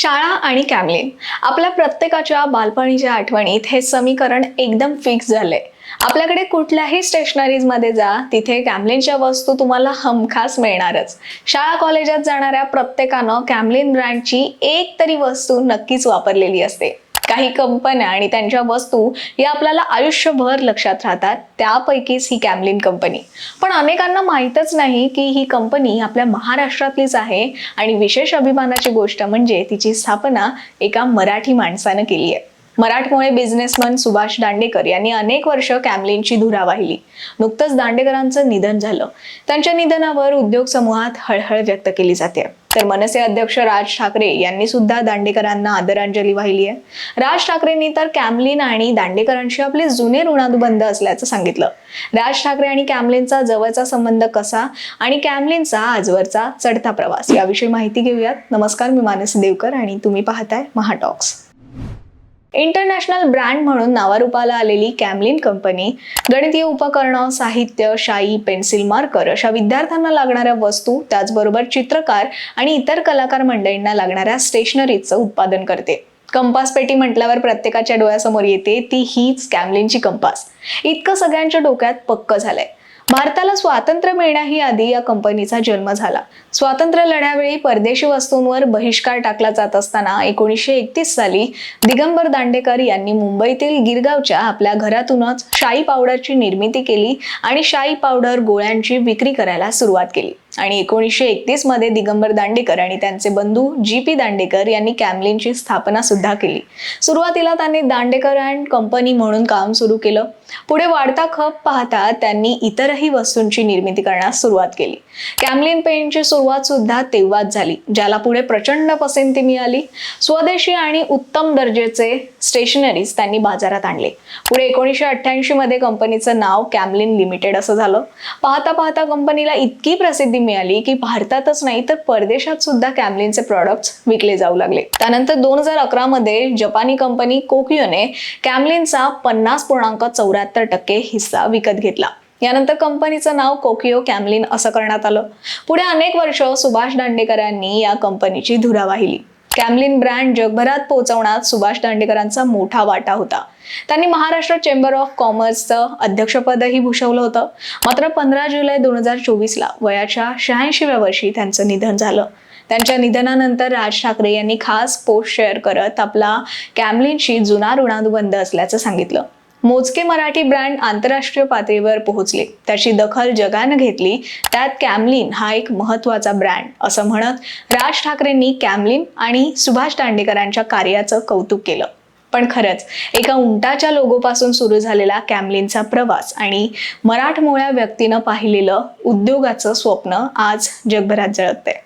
शाळा आणि कॅमलिन आपल्या प्रत्येकाच्या बालपणीच्या आठवणीत हे समीकरण एकदम फिक्स झालंय. आपल्याकडे कुठल्याही स्टेशनरीजमध्ये जा तिथे कॅमलिनच्या वस्तू तुम्हाला हमखास मिळणारच. शाळा कॉलेजात जाणाऱ्या प्रत्येकानं कॅमलिन ब्रँडची एक तरी वस्तू नक्कीच वापरलेली असते. काही कंपन्या आणि त्यांच्या वस्तू या आपल्याला आयुष्यभर लक्षात राहतात. त्यापैकीच ही कॅमलिन कंपनी पण अनेकांना माहीतच नाही की ही कंपनी आपल्या महाराष्ट्रातलीच आहे आणि विशेष अभिमानाची गोष्ट म्हणजे तिची स्थापना एका मराठी माणसानं केली आहे. मराठमोळे बिझनेसमन सुभाष दांडेकर यांनी अनेक वर्ष कॅमलिनची धुरा वाहिली. नुकतंच दांडेकरांचं निधन झालं. त्यांच्या निधनावर उद्योग समूहात हळहळ व्यक्त केली जाते. तर मनसे अध्यक्ष राज ठाकरे यांनी सुद्धा दांडेकरांना आदरांजली वाहिली आहे. राज ठाकरेंनी तर कॅमलिन आणि दांडेकरांशी आपले जुने ऋणानुबंध असल्याचं सांगितलं. राज ठाकरे आणि कॅमलिनचा जवळचा संबंध कसा आणि कॅमलिनचा आजवरचा चढता प्रवास याविषयी माहिती घेऊयात. नमस्कार मी मानसी देवकर आणि तुम्ही पाहताय महाटॉक्स. इंटरनॅशनल ब्रँड म्हणून नावारूपाला आलेली कॅमलिन कंपनी गणितीय उपकरणं साहित्य शाई पेन्सिल मार्कर अशा विद्यार्थ्यांना लागणाऱ्या वस्तू त्याचबरोबर चित्रकार आणि इतर कलाकार मंडळींना लागणाऱ्या स्टेशनरीचं उत्पादन करते. कंपास पेटी म्हटल्यावर प्रत्येकाच्या डोळ्यासमोर येते ती हीच कॅमलिनची कंपास. इतकं सगळ्यांच्या डोक्यात पक्क झालंय. भारताला स्वातंत्र्य मिळण्याही आधी या कंपनीचा जन्म झाला. स्वातंत्र्य लढ्यावेळी परदेशी वस्तूंवर बहिष्कार टाकला जात असताना एकोणीसशे एकतीस साली दिगंबर दांडेकर यांनी मुंबईतील गिरगावच्या आपल्या घरातूनच शाई पावडरची निर्मिती केली आणि शाई पावडर गोळ्यांची विक्री करायला सुरुवात केली. आणि एकोणीसशे एकतीसमध्ये दिगंबर दांडेकर आणि त्यांचे बंधू जी पी दांडेकर यांनी कॅमलिनची स्थापना सुद्धा केली. सुरुवातीला त्यांनी दांडेकर अँड कंपनी म्हणून काम सुरू केलं. पुढे वाढता खप पाहता त्यांनी इतरही वस्तूंची निर्मिती करण्यास सुरुवात केली. कॅमलिन पेंटची सुरुवात सुद्धा तेव्हाच झाली ज्याला पुढे प्रचंड पसंती मिळाली. स्वदेशी आणि उत्तम दर्जेचे स्टेशनरीज त्यांनी बाजारात आणले. पुढे एकोणीसशे अठ्ठ्याऐंशी मध्ये कंपनीचं नाव कॅमलिन लिमिटेड असं झालं. पाहता पाहता कंपनीला इतकी प्रसिद्धी मिळाली की भारतातच नाही तर परदेशात सुद्धा कॅमलिनचे प्रॉडक्ट्स विकले जाऊ लागले. त्यानंतर दोन हजार अकरा मध्ये जपानी कंपनी कोकियोने कॅमलिनचा पन्नास पूर्णांक चौऱ्याहत्तर टक्के हिस्सा विकत घेतला. यानंतर कंपनीचं नाव कोकियो कॅमलिन असं करण्यात आलं. पुढे अनेक वर्ष सुभाष दांडेकरांनी या कंपनीची धुरा वाहिली. कॅमलिन ब्रँड जगभरात पोहोचवण्यात सुभाष दांडेकरांचा मोठा वाटा होता. त्यांनी महाराष्ट्र चेंबर ऑफ कॉमर्सचं अध्यक्षपदही भूषवलं होतं. मात्र पंधरा जुलै दोन हजार चोवीसला वयाच्या शहाऐंशीव्या वर्षी त्यांचं निधन झालं. त्यांच्या निधनानंतर राज ठाकरे यांनी खास पोस्ट शेअर करत आपला कॅमलिनशी जुना ऋणानुबंध असल्याचं सांगितलं. मोजके मराठी ब्रँड आंतरराष्ट्रीय पातळीवर पोहोचले. त्याची दखल जगानं घेतली. त्यात कॅमलिन हा एक महत्त्वाचा ब्रँड असं म्हणत राज ठाकरेंनी कॅमलिन आणि सुभाष दांडेकरांच्या कार्याचं कौतुक केलं. पण खरंच एका उंटाच्या लोगोपासून सुरू झालेला कॅमलिनचा प्रवास आणि मराठमोळ्या व्यक्तीनं पाहिलेलं उद्योगाचं स्वप्न आज जगभरात जळतंय.